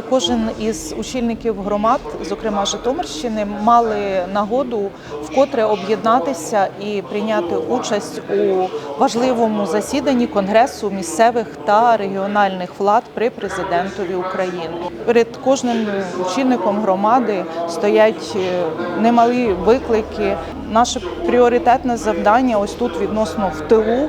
Кожен із очільників громад, зокрема Житомирщини, мали нагоду вкотре об'єднатися і прийняти участь у важливому засіданні Конгресу місцевих та регіональних влад при президентові України. Перед кожним очільником громади стоять е, немалі виклики. Наше пріоритетне завдання ось тут відносно в тилу.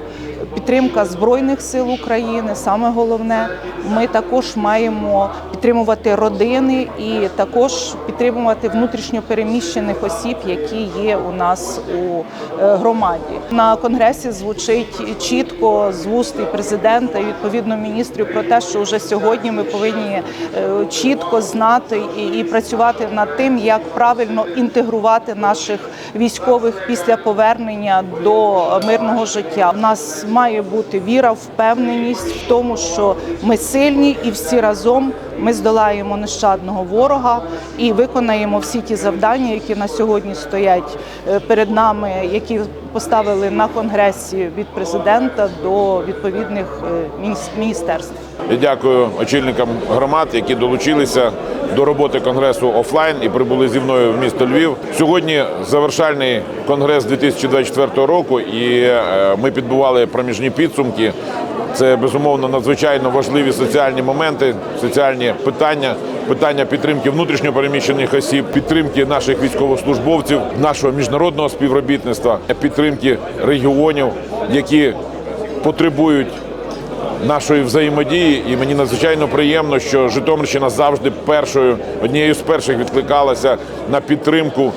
Підтримка збройних сил України. Саме головне, ми також маємо підтримувати родини і також підтримувати внутрішньо переміщених осіб, які є у нас у е, громаді. На конгресі звучить чітко з вуст і президента і відповідно міністрів про те, що вже сьогодні ми повинні е, чітко знати і, і працювати над тим, як правильно інтегрувати наших військових після повернення до мирного життя. У нас має бути віра, впевненість в тому, що ми сильні і всі разом ми здолаємо нещадного ворога і виконаємо всі ті завдання, які на сьогодні стоять е, перед нами, які поставили на конгресі від президента до відповідних е, міністерств. Я дякую очільникам громад, які долучилися до роботи конгресу офлайн і прибули зі мною в місто Львів. Сьогодні завершальний конгрес 2024 року, і е, ми підбивали проміжні підсумки. Це безумовно надзвичайно важливі соціальні моменти, соціальні питання, питання підтримки внутрішньо переміщених осіб, підтримки наших військовослужбовців, нашого міжнародного співробітництва, підтримки регіонів, які потребують нашої взаємодії, і мені надзвичайно приємно, що Житомирщина завжди першою однією з перших відкликалася на підтримку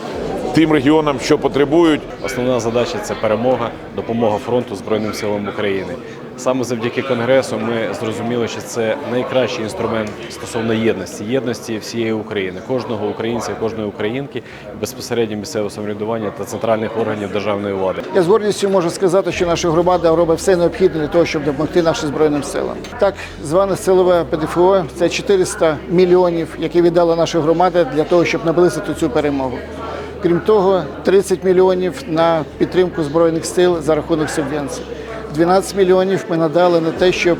тим регіонам, що потребують. Основна задача це перемога, допомога фронту Збройним силам України. Саме завдяки конгресу ми зрозуміли, що це найкращий інструмент стосовно єдності, єдності всієї України, кожного українця, кожної українки, безпосередньо місцевого самоврядування та центральних органів державної влади. Я з гордістю можу сказати, що наша громада робить все необхідне для того, щоб допомогти нашим збройним силам. Так зване силове ПДФО це 400 мільйонів, які віддала наша громада для того, щоб наблизити цю перемогу. Крім того, 30 мільйонів на підтримку збройних сил за рахунок субвенцій. 12 мільйонів ми надали на те, щоб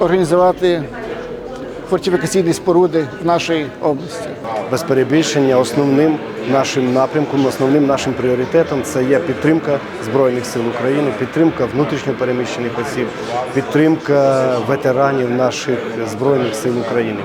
організувати фортифікаційні споруди в нашій області. без перебільшення основним нашим напрямком, основним нашим пріоритетом це є підтримка Збройних сил України, підтримка внутрішньо переміщених осіб, підтримка ветеранів наших Збройних сил України.